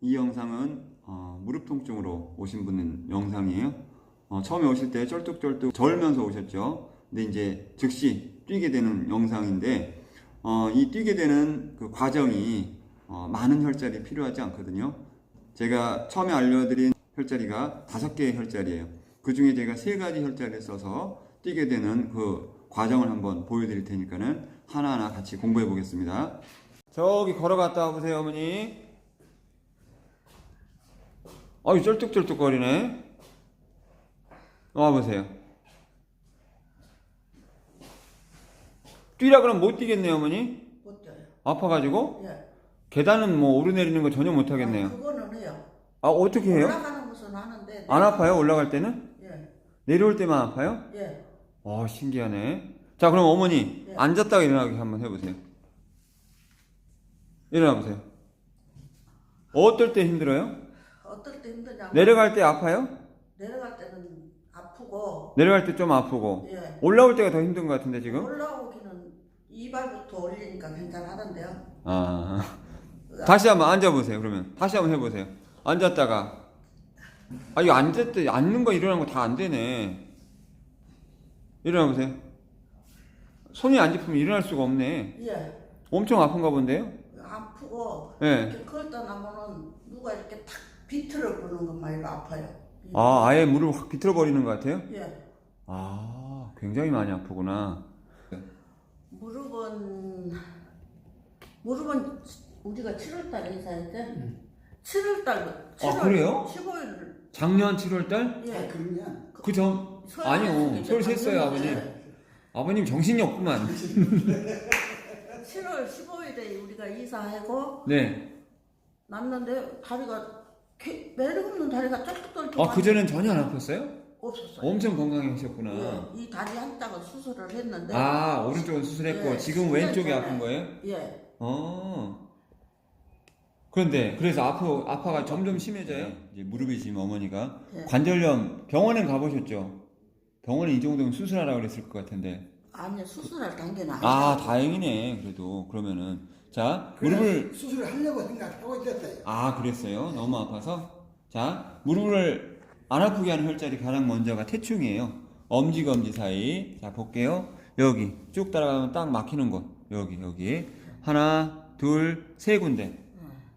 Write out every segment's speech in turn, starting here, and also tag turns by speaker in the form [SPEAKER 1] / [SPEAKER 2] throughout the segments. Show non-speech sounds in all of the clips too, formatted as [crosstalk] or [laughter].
[SPEAKER 1] 이 영상은 어, 무릎 통증으로 오신 분 영상이에요. 어, 처음에 오실 때 쩔뚝쩔뚝 절면서 오셨죠. 근데 이제 즉시 뛰게 되는 영상인데 어, 이 뛰게 되는 그 과정이 어, 많은 혈자리 필요하지 않거든요. 제가 처음에 알려드린 혈자리가 다섯 개의 혈자리예요. 그 중에 제가 세 가지 혈자리를 써서 뛰게 되는 그 과정을 한번 보여드릴 테니까는 하나하나 같이 공부해 보겠습니다. 저기 걸어갔다 와보세요, 어머니. 어이, 쩔뚝쩔뚝거리네. 와보세요. 뛰라 그러면 못 뛰겠네요, 어머니.
[SPEAKER 2] 못 쪄요.
[SPEAKER 1] 아파가지고
[SPEAKER 2] 예.
[SPEAKER 1] 계단은 뭐 오르내리는 거 전혀 못 하겠네요.
[SPEAKER 2] 아, 그거는 해요.
[SPEAKER 1] 아 어떻게 해요?
[SPEAKER 2] 올라가는 것은 하는데.
[SPEAKER 1] 안 아파요? 올라갈 때는?
[SPEAKER 2] 예.
[SPEAKER 1] 내려올 때만 아파요?
[SPEAKER 2] 예.
[SPEAKER 1] 어 신기하네. 자 그럼 어머니
[SPEAKER 2] 네.
[SPEAKER 1] 앉았다가 일어나기 한번 해보세요. 일어나 보세요. 어떨 때 힘들어요?
[SPEAKER 2] 어떨 때 힘드냐면
[SPEAKER 1] 내려갈 때 아파요?
[SPEAKER 2] 내려갈 때는 아프고
[SPEAKER 1] 내려갈 때 좀 아프고
[SPEAKER 2] 예.
[SPEAKER 1] 올라올 때가 더 힘든 것 같은데 지금?
[SPEAKER 2] 올라오기는 이발부터 올리니까 괜찮하던데요.
[SPEAKER 1] 아 다시 한번 앉아보세요. 그러면 다시 한번 해보세요. 앉았다가 아 이거 앉았다 앉는 거 일어나는 거 다 안 되네. 일어나 보세요. 손이 안 짚으면 일어날 수가 없네.
[SPEAKER 2] 예.
[SPEAKER 1] 엄청 아픈가 본데요?
[SPEAKER 2] 아프고
[SPEAKER 1] 예.
[SPEAKER 2] 이렇게 걸다 나면은 누가 이렇게 탁 비틀어 보는 것만 해도 아파요.
[SPEAKER 1] 아, 아예 무릎을 확 비틀어 버리는 것 같아요?
[SPEAKER 2] 예.
[SPEAKER 1] 아, 굉장히 많이 아프구나.
[SPEAKER 2] 무릎은 무릎은 우리가 7월 달에 이사했대. 7월 달 7월
[SPEAKER 1] 아, 그래요?
[SPEAKER 2] 15일
[SPEAKER 1] 작년 7월 달?
[SPEAKER 2] 예.
[SPEAKER 3] 그러면
[SPEAKER 1] 그 전, 아니요. 솔 셌어요, 아버님. 아버님 정신이 없구만. [laughs]
[SPEAKER 2] 7월 15일에 우리가 이사하고
[SPEAKER 1] 네.
[SPEAKER 2] 났는데 다리가 개- 매력 없는 다리가 쩍쩍
[SPEAKER 1] 아, 그전엔 전혀 안 아팠어요?
[SPEAKER 2] 없었어요.
[SPEAKER 1] 엄청 건강하셨구나.
[SPEAKER 2] 예, 이 다리 한짝을 수술을 했는데
[SPEAKER 1] 아, 오른쪽은 수술했고,
[SPEAKER 2] 예,
[SPEAKER 1] 지금 왼쪽이. 아픈 거예요?
[SPEAKER 2] 예.
[SPEAKER 1] 어. 그런데, 그래서 아파, 아파가 점점 심해져요? 이제 무릎이 지금 어머니가.
[SPEAKER 2] 예.
[SPEAKER 1] 관절염, 병원에 가보셨죠? 병원에 이 정도면 수술하라고 그랬을 것 같은데.
[SPEAKER 2] 아니 수술할 단계는 아니야.
[SPEAKER 1] 아, 다행이네. 그래도 그러면은 자 무릎을
[SPEAKER 3] 수술을 하려고 생각하고 있었어요.
[SPEAKER 1] 아 그랬어요. 너무 아파서 자 무릎을 안 아프게 하는 혈자리 가장 먼저가 태충이에요. 엄지 검지 사이 자 볼게요. 여기 쭉 따라가면 딱 막히는 곳 여기 여기 하나 둘 세 군데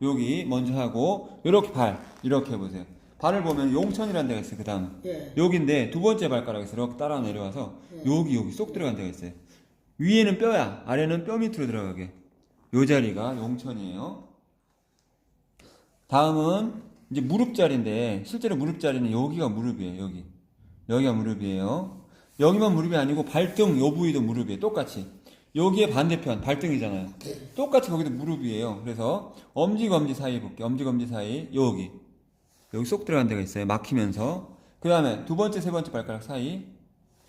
[SPEAKER 1] 여기 먼저 하고 이렇게 발 이렇게 해보세요. 발을 보면 용천이라는 데가 있어요. 그 다음
[SPEAKER 2] 예.
[SPEAKER 1] 여기인데 두 번째 발가락에서 이렇게 따라 내려와서
[SPEAKER 2] 네.
[SPEAKER 1] 여기 여기 쏙 들어간 데가 있어요. 위에는 뼈야, 아래는 뼈 밑으로 들어가게. 요 자리가 용천이에요. 다음은 이제 무릎 자리인데 실제로 무릎 자리는 여기가 무릎이에요. 여기 여기가 무릎이에요. 여기만 무릎이 아니고 발등 요 부위도 무릎이에요. 똑같이 여기에 반대편 발등이잖아요. 똑같이 거기도 무릎이에요. 그래서 엄지 검지 사이 볼게요. 엄지 검지 사이 여기 여기 쏙 들어간 데가 있어요. 막히면서. 그 다음에 두 번째, 세 번째 발가락 사이.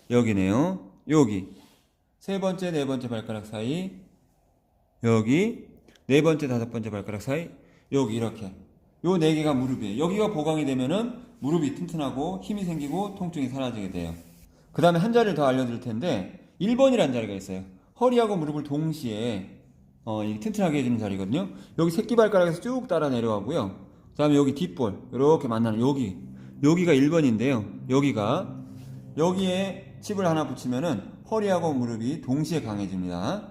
[SPEAKER 1] 여기네요. 여기. 세 번째, 네 번째 발가락 사이. 여기. 네 번째, 다섯 번째 발가락 사이. 여기, 이렇게. 요 네 개가 무릎이에요. 여기가 보강이 되면은 무릎이 튼튼하고 힘이 생기고 통증이 사라지게 돼요. 그 다음에 한 자리를 더 알려드릴 텐데, 1번이라는 자리가 있어요. 허리하고 무릎을 동시에, 어, 이 튼튼하게 해주는 자리거든요. 여기 새끼발가락에서 쭉 따라 내려가고요. 그 다음에 여기 뒷볼, 이렇게 만나는 여기. 여기가 1번인데요. 여기가, 여기에 칩을 하나 붙이면은 허리하고 무릎이 동시에 강해집니다.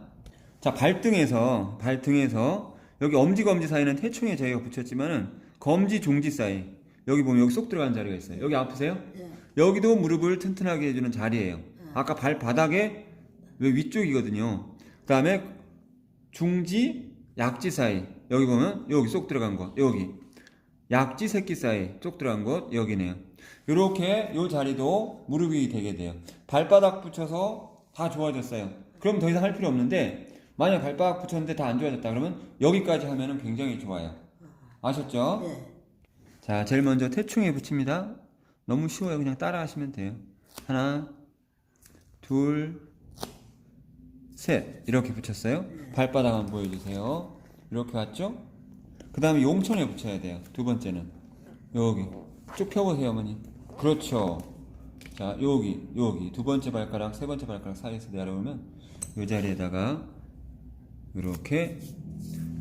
[SPEAKER 1] 자, 발등에서, 발등에서, 여기 엄지, 검지 사이는 태충에 저희가 붙였지만은, 검지, 종지 사이. 여기 보면 여기 쏙 들어가는 자리가 있어요. 여기 아프세요?
[SPEAKER 2] 예.
[SPEAKER 1] 여기도 무릎을 튼튼하게 해주는 자리예요. 아까 발바닥에 왜 위쪽이거든요. 그 다음에 중지, 약지 사이. 여기 보면 여기 쏙 들어간 거. 여기. 약지 새끼 사이 쏙 들어간 곳 여기네요. 이렇게 요 자리도 무릎이 되게 돼요. 발바닥 붙여서 다 좋아졌어요. 그럼 더 이상 할 필요 없는데 만약 발바닥 붙였는데 다 안 좋아졌다 그러면 여기까지 하면은 굉장히 좋아요. 아셨죠?
[SPEAKER 2] 예.
[SPEAKER 1] 자, 제일 먼저 태충에 붙입니다. 너무 쉬워요. 그냥 따라 하시면 돼요. 하나, 둘, 셋. 이렇게 붙였어요. 발바닥 한번 보여주세요. 이렇게 왔죠? 그 다음에 용천에 붙여야 돼요. 두 번째는. 여기. 쭉 펴보세요, 어머니. 그렇죠. 자, 여기, 여기. 두 번째 발가락, 세 번째 발가락 사이에서 내려오면 이 자리에다가 이렇게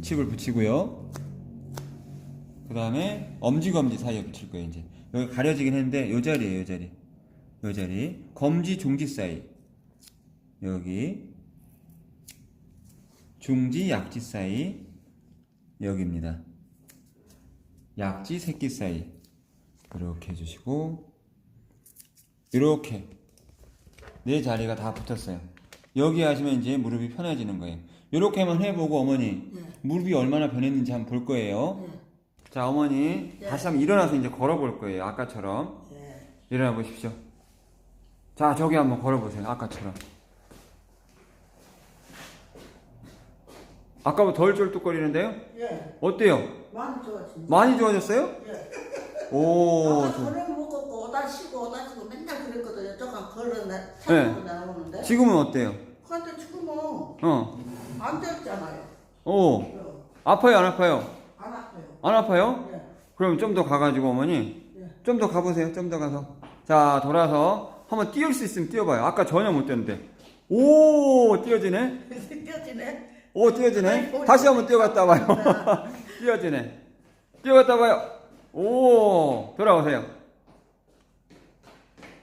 [SPEAKER 1] 칩을 붙이고요. 그그 다음에 엄지검지 사이에 붙일 거예요, 이제. 여기 가려지긴 했는데, 요 자리에요, 요 자리. 요 자리. 검지, 중지 사이. 여기. 중지, 약지 사이. 여기입니다. 약지, 새끼 사이. 이렇게 해주시고, 이렇게. 네 자리가 다 붙었어요. 여기 하시면 이제 무릎이 편해지는 거예요. 이렇게만 해보고 어머니
[SPEAKER 2] 네.
[SPEAKER 1] 무릎이 얼마나 변했는지 한번 볼 거예요.
[SPEAKER 2] 네.
[SPEAKER 1] 자 어머니
[SPEAKER 2] 네.
[SPEAKER 1] 다시 한번 일어나서 이제 걸어볼 거예요. 아까처럼
[SPEAKER 2] 예.
[SPEAKER 1] 일어나 보십시오. 자 저기 한번 걸어보세요. 아까처럼. 아까보다 덜 쫄뚝거리는데요?
[SPEAKER 2] 예.
[SPEAKER 1] 어때요?
[SPEAKER 2] 많이 좋아진.
[SPEAKER 1] 많이 좋아졌어요?
[SPEAKER 2] 예.
[SPEAKER 1] 오.
[SPEAKER 2] 아까
[SPEAKER 1] 좋-
[SPEAKER 2] 걸어 먹고 오다 쉬고 오다 쉬고 맨날 그랬거든요. 조금 걸어 나
[SPEAKER 1] 네.
[SPEAKER 2] 차고 나오는데.
[SPEAKER 1] 지금은 어때요?
[SPEAKER 2] 근데 지금은
[SPEAKER 1] 어.
[SPEAKER 2] 안 됐잖아요.
[SPEAKER 1] 오.
[SPEAKER 2] 어,
[SPEAKER 1] 아파요? 안 아파요?
[SPEAKER 2] 안 아파요.
[SPEAKER 1] 안 아파요?
[SPEAKER 2] 예.
[SPEAKER 1] 그럼 좀 더 가가지고 어머니
[SPEAKER 2] 예.
[SPEAKER 1] 좀 더 가보세요. 좀 더 가서. 자, 돌아서 한번 뛰을 수 있으면 뛰어봐요. 아까 전혀 못 뛰었는데. 오, 뛰어지네.
[SPEAKER 2] 뛰어지네. [laughs]
[SPEAKER 1] 오, 뛰어지네. 다시 한번 뛰어갔다 봐요. [laughs] 뛰어지네. 뛰어갔다 봐요. 오, 돌아오세요.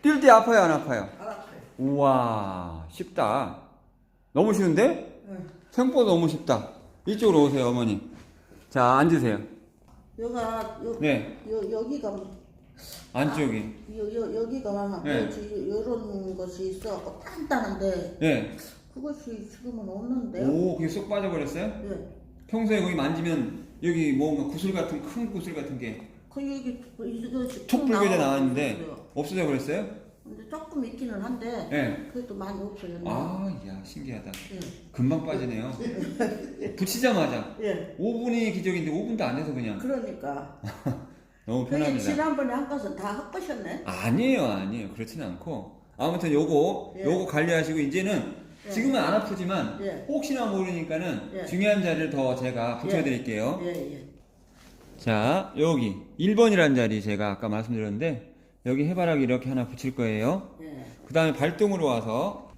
[SPEAKER 1] 뛸 때 아파요, 안 아파요?
[SPEAKER 2] 안 아파요.
[SPEAKER 1] 우와, 쉽다. 너무 쉬운데?
[SPEAKER 2] 예.
[SPEAKER 1] 생각보다 너무 쉽다. 이쪽으로 오세요, 어머니. 자, 앉으세요.
[SPEAKER 2] 여가 요,
[SPEAKER 1] 네,
[SPEAKER 2] 요 여기가
[SPEAKER 1] 안쪽이.
[SPEAKER 2] 요, 요 여기가
[SPEAKER 1] 네.
[SPEAKER 2] 뭐지 요런 것이 있어갖고 단단한데
[SPEAKER 1] 네.
[SPEAKER 2] 그것이 지금은 없는데요.
[SPEAKER 1] 오, 그게 쏙 빠져버렸어요?
[SPEAKER 2] 예.
[SPEAKER 1] 평소에 거기 만지면 여기 뭔가 구슬 같은 큰 구슬 같은
[SPEAKER 2] 게툭그 여기 뭐 이것이
[SPEAKER 1] 불겨져
[SPEAKER 2] 나오고
[SPEAKER 1] 나왔는데. 없어져 버렸어요?
[SPEAKER 2] 근데 조금 있기는 한데
[SPEAKER 1] 네.
[SPEAKER 2] 그래도 많이 없어졌네.
[SPEAKER 1] 아, 야 신기하다.
[SPEAKER 2] 예.
[SPEAKER 1] 금방 빠지네요. 붙이자마자 [laughs]
[SPEAKER 2] 예.
[SPEAKER 1] 5분이 기적인데 5분도 안 돼서 그냥
[SPEAKER 2] 그러니까. [laughs]
[SPEAKER 1] 너무
[SPEAKER 2] 그게
[SPEAKER 1] 편합니다.
[SPEAKER 2] 지난번에 한 것은 다 헛것이었네.
[SPEAKER 1] 아니에요, 아니에요. 그렇지는 않고 아무튼 요거
[SPEAKER 2] 예.
[SPEAKER 1] 요거 관리하시고 이제는
[SPEAKER 2] 예.
[SPEAKER 1] 지금은 안 아프지만
[SPEAKER 2] 예.
[SPEAKER 1] 혹시나 모르니까는
[SPEAKER 2] 예.
[SPEAKER 1] 중요한 자리를 더 제가 붙여드릴게요.
[SPEAKER 2] 예, 예.
[SPEAKER 1] 자, 여기 1번이라는 자리 제가 아까 말씀드렸는데 여기 해바라기 이렇게 하나 붙일 거예요.
[SPEAKER 2] 예.
[SPEAKER 1] 그 다음에 발등으로 와서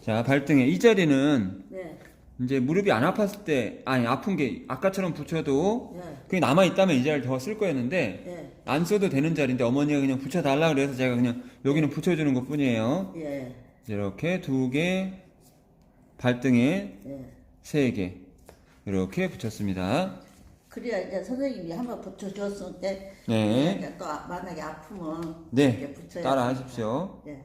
[SPEAKER 1] 자, 발등에 이 자리는
[SPEAKER 2] 예.
[SPEAKER 1] 이제 무릎이 안 아팠을 때 아니 아픈 게 아까처럼 붙여도
[SPEAKER 2] 예.
[SPEAKER 1] 그게 남아 있다면 이 자리를 더 쓸 거였는데
[SPEAKER 2] 예.
[SPEAKER 1] 안 써도 되는 자리인데 어머니가 그냥 붙여 달라 그래서 제가 그냥 여기는 붙여 주는 것 뿐이에요.
[SPEAKER 2] 예.
[SPEAKER 1] 이렇게 두 개, 발등에
[SPEAKER 2] 예.
[SPEAKER 1] 세 개. 이렇게 붙였습니다.
[SPEAKER 2] 그래야 이제 선생님이 한번 붙여줬을 때
[SPEAKER 1] 네.
[SPEAKER 2] 이제 또 아- 만약에 아프면
[SPEAKER 1] 네.
[SPEAKER 2] 이렇게 붙여야
[SPEAKER 1] 따라 하십시오.
[SPEAKER 2] 예.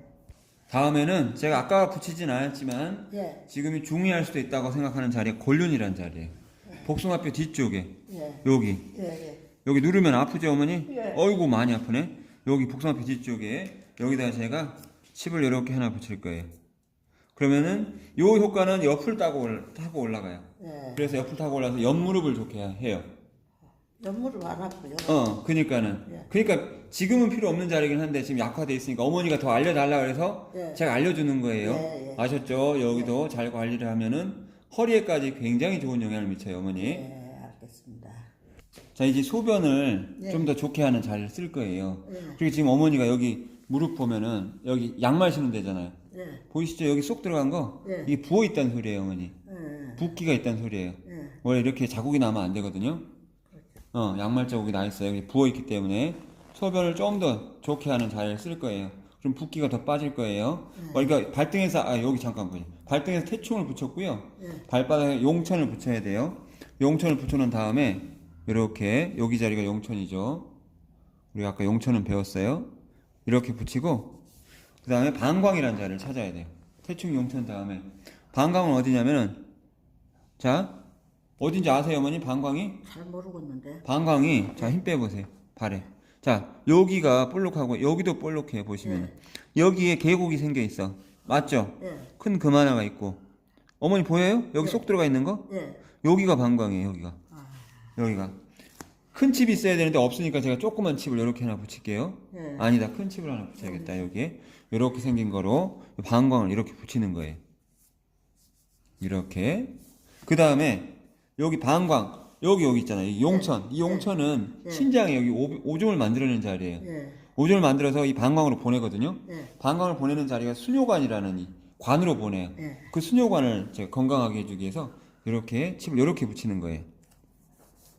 [SPEAKER 1] 다음에는 제가 아까 붙이진 않았지만
[SPEAKER 2] 예.
[SPEAKER 1] 지금이 중요할 수도 있다고 생각하는 자리가 골륜이란 자리예요. 복숭아뼈 뒤쪽에
[SPEAKER 2] 예.
[SPEAKER 1] 여기
[SPEAKER 2] 예. 예.
[SPEAKER 1] 여기 누르면 아프죠 어머니?
[SPEAKER 2] 예.
[SPEAKER 1] 어이구 많이 아프네. 여기 복숭아뼈 뒤쪽에 여기다 제가 칩을 이렇게 하나 붙일 거예요. 그러면은 요 효과는 옆을 타고, 올- 타고 올라가요.
[SPEAKER 2] 예.
[SPEAKER 1] 그래서 옆을 타고 올라서 옆무릎을 좋게 해요.
[SPEAKER 2] 옆무릎 안 아프요.
[SPEAKER 1] 어, 그니까는.
[SPEAKER 2] 예.
[SPEAKER 1] 그니까 지금은 필요 없는 자리긴 한데 지금 약화돼 있으니까 어머니가 더 알려달라 그래서
[SPEAKER 2] 예.
[SPEAKER 1] 제가 알려주는 거예요.
[SPEAKER 2] 예, 예.
[SPEAKER 1] 아셨죠? 여기도 잘 관리를 하면은 허리에까지 굉장히 좋은 영향을 미쳐요, 어머니.
[SPEAKER 2] 예. 알겠습니다.
[SPEAKER 1] 자, 이제 소변을
[SPEAKER 2] 예.
[SPEAKER 1] 좀 더 좋게 하는 자리를 쓸 거예요.
[SPEAKER 2] 예.
[SPEAKER 1] 그리고 지금 어머니가 여기 무릎 보면은 여기 양말 신는 데잖아요.
[SPEAKER 2] 예.
[SPEAKER 1] 보이시죠? 여기 쏙 들어간 거?
[SPEAKER 2] 예.
[SPEAKER 1] 이게 부어 있다는 소리예요, 어머니.
[SPEAKER 2] 예.
[SPEAKER 1] 붓기가 있다는 소리예요.
[SPEAKER 2] 예.
[SPEAKER 1] 원래 이렇게 자국이 나면 안 되거든요. 어, 양말 자국이 나 있어요. 여기 부어 있기 때문에 소변을 좀 더 좋게 하는 자리를 쓸 거예요. 그럼 붓기가 더 빠질 거예요. 어, 그러니까 발등에서 아 여기 잠깐 보요. 발등에서 태충을 붙였고요.
[SPEAKER 2] 예.
[SPEAKER 1] 발바닥에 용천을 붙여야 돼요. 용천을 붙여놓은 다음에 이렇게 여기 자리가 용천이죠. 우리 아까 용천은 배웠어요. 이렇게 붙이고 그 다음에 방광이라는 자리를 찾아야 돼요. 태충 용천 다음에 방광은 어디냐면은 자 어딘지 아세요 어머니 방광이?
[SPEAKER 2] 잘 모르겠는데.
[SPEAKER 1] 방광이 자 힘 빼보세요 발에 자 여기가 볼록하고 여기도 볼록해 보시면 여기에 계곡이 생겨 있어 맞죠?
[SPEAKER 2] 예.
[SPEAKER 1] 큰 금 하나가 있고 어머니 보여요? 여기 쏙 들어가 있는 거?
[SPEAKER 2] 예.
[SPEAKER 1] 여기가 방광이에요 여기가
[SPEAKER 2] 아.
[SPEAKER 1] 여기가 큰 칩이 있어야 되는데 없으니까 제가 조그만 칩을 이렇게 하나 붙일게요.
[SPEAKER 2] 예.
[SPEAKER 1] 아니다 큰 칩을 하나 붙여야겠다 여기에. 이렇게 생긴 거로 방광을 이렇게 붙이는 거예요. 이렇게. 그 다음에 여기 방광 여기 여기 있잖아요. 이 용천. 이 용천은
[SPEAKER 2] 네.
[SPEAKER 1] 신장에 여기 오, 오줌을 만들어내는 자리예요.
[SPEAKER 2] 예.
[SPEAKER 1] 오줌을 만들어서 이 방광으로 보내거든요.
[SPEAKER 2] 예.
[SPEAKER 1] 방광을 보내는 자리가 수뇨관이라는 이 관으로 보내요.
[SPEAKER 2] 예.
[SPEAKER 1] 그 수뇨관을 제가 건강하게 해주기 위해서 이렇게 칩을 이렇게 붙이는 거예요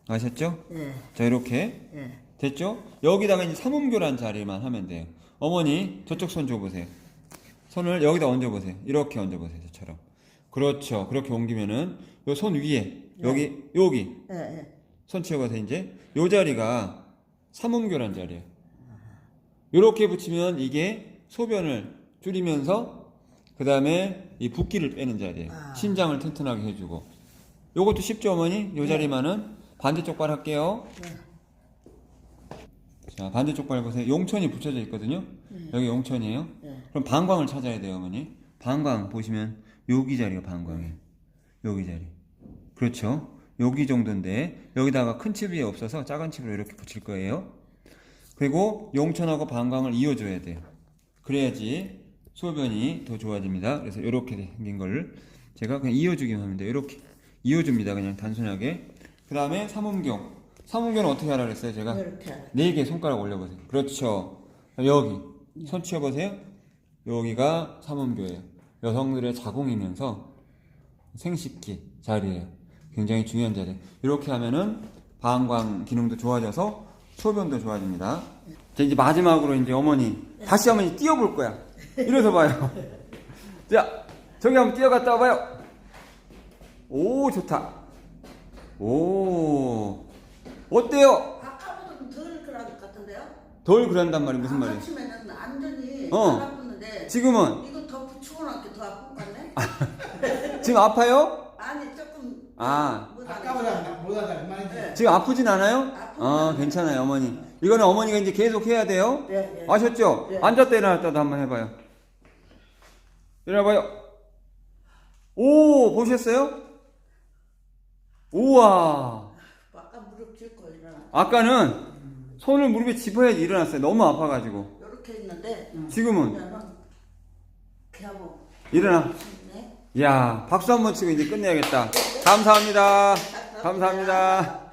[SPEAKER 1] 아셨죠?
[SPEAKER 2] 예,
[SPEAKER 1] 자 이렇게
[SPEAKER 2] 예.
[SPEAKER 1] 됐죠? 여기다가 이제 삼음교란 자리만 하면 돼요. 어머니 저쪽 손 줘보세요. 손을 여기다 얹어보세요. 이렇게 얹어보세요. 저처럼. 그렇죠. 그렇게 옮기면은 요 손 위에 여기 여기
[SPEAKER 2] 예, 예.
[SPEAKER 1] 손 치워봐서 이제 요 자리가 삼음교란 자리예요. 요렇게 붙이면 이게 소변을 줄이면서 그 다음에 이 붓기를 빼는 자리예요.
[SPEAKER 2] 아.
[SPEAKER 1] 신장을 튼튼하게 해주고. 요것도 쉽죠 어머니? 요 자리만은 반대쪽 발 할게요.
[SPEAKER 2] 네.
[SPEAKER 1] 자 반대쪽 발 보세요. 용천이 붙여져 있거든요. 여기 용천이에요.
[SPEAKER 2] 네.
[SPEAKER 1] 그럼 방광을 찾아야 돼요 어머니. 방광 보시면 여기 자리가 방광이에요. 여기 자리. 그렇죠. 여기 정도인데 여기다가 큰 칩이 없어서 작은 칩으로 이렇게 붙일 거예요. 그리고 용천하고 방광을 이어줘야 돼요. 그래야지 소변이 더 좋아집니다. 그래서 이렇게 생긴 걸 제가 그냥 이어주기만 하면 돼요. 이렇게 이어줍니다. 그냥 단순하게. 그 다음에 삼음경. 삼음경은 어떻게 하라 그랬어요? 제가
[SPEAKER 2] 이렇게 하라.
[SPEAKER 1] 네 개 손가락 올려보세요. 그렇죠. 여기 손 치워보세요. 여기가 삼음교예요. 여성들의 자궁이면서 생식기 자리예요. 굉장히 중요한 자리예요. 이렇게 하면은 방광 기능도 좋아져서 소변도 좋아집니다. 자, 이제 마지막으로 이제 어머니 다시 한번 뛰어볼 거야. 이래서 봐요. [laughs] 자, 저기 한번 뛰어갔다 와봐요. 오, 좋다. 오, 어때요?
[SPEAKER 2] 아까보다는 덜 그럴 것 같은데요?
[SPEAKER 1] 덜 그런단 말이 무슨 말이에요?
[SPEAKER 2] 아침에는 완전히
[SPEAKER 1] 어.
[SPEAKER 2] 안 아팠는데
[SPEAKER 1] 지금은
[SPEAKER 2] 이거 더 붙이고 나니까 더 아픈 것 같네?
[SPEAKER 1] 지금 아파요?
[SPEAKER 2] 아니 조금
[SPEAKER 1] 아.
[SPEAKER 2] 못.
[SPEAKER 3] 아까보다 말이지.
[SPEAKER 2] 네.
[SPEAKER 1] 지금 아프진 않아요?
[SPEAKER 2] 아.
[SPEAKER 1] 괜찮아요, 어머니. 이거는 어머니가 이제 계속 해야 돼요.
[SPEAKER 2] 네, 네.
[SPEAKER 1] 아셨죠?
[SPEAKER 2] 네.
[SPEAKER 1] 앉았다 일어났다도 한번 해봐요. 일어나봐요. 오, 보셨어요? 우와.
[SPEAKER 2] 아까 무릎 짚고 일어나.
[SPEAKER 1] 아까는 손을 무릎에 짚어야지 일어났어요. 너무 아파가지고.
[SPEAKER 2] 이렇게 했는데
[SPEAKER 1] 지금은
[SPEAKER 2] 그러면 그냥 뭐
[SPEAKER 1] 일어나.
[SPEAKER 2] 쉽네.
[SPEAKER 1] 이야, 박수 한 번 치고 이제 끝내야겠다. 감사합니다. 감사합니다.